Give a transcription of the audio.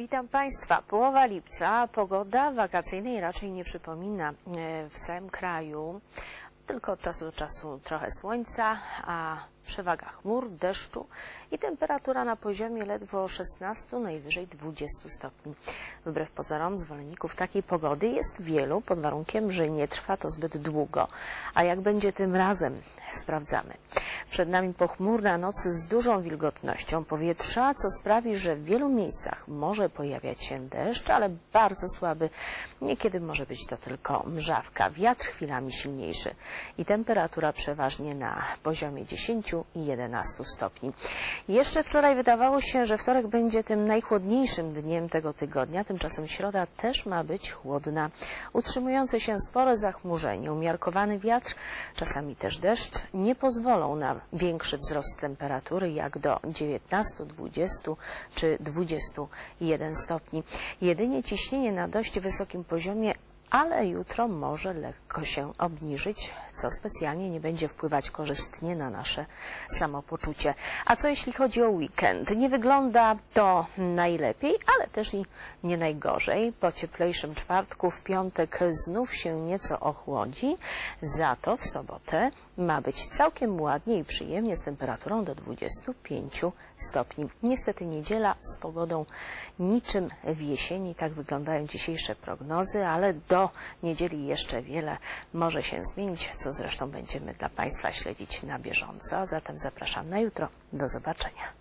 Witam Państwa. Połowa lipca. Pogoda wakacyjnej raczej nie przypomina e, w całym kraju. Tylko od czasu do czasu trochę słońca, a przewaga chmur, deszczu i temperatura na poziomie ledwo 16, najwyżej 20 stopni. Wbrew pozorom zwolenników takiej pogody jest wielu, pod warunkiem, że nie trwa to zbyt długo. A jak będzie tym razem? Sprawdzamy. Przed nami pochmurna noc z dużą wilgotnością powietrza, co sprawi, że w wielu miejscach może pojawiać się deszcz, ale bardzo słaby. Niekiedy może być to tylko mrzawka, wiatr chwilami silniejszy i temperatura przeważnie na poziomie 10 i 11 stopni. Jeszcze wczoraj wydawało się, że wtorek będzie tym najchłodniejszym dniem tego tygodnia, tymczasem środa też ma być chłodna. Utrzymujące się spore zachmurzenie, umiarkowany wiatr, czasami też deszcz nie pozwolą na większy wzrost temperatury jak do 19, 20 czy 21 stopni. Jedynie ciśnienie na dość wysokim poziomie ale jutro może lekko się obniżyć, co specjalnie nie będzie wpływać korzystnie na nasze samopoczucie. A co jeśli chodzi o weekend? Nie wygląda to najlepiej, ale też i nie najgorzej. Po cieplejszym czwartku w piątek znów się nieco ochłodzi, za to w sobotę ma być całkiem ładnie i przyjemnie z temperaturą do 25 stopni. Niestety niedziela z pogodą niczym w jesieni, tak wyglądają dzisiejsze prognozy, ale do niedzieli jeszcze wiele może się zmienić, co zresztą będziemy dla Państwa śledzić na bieżąco. Zatem zapraszam na jutro. Do zobaczenia.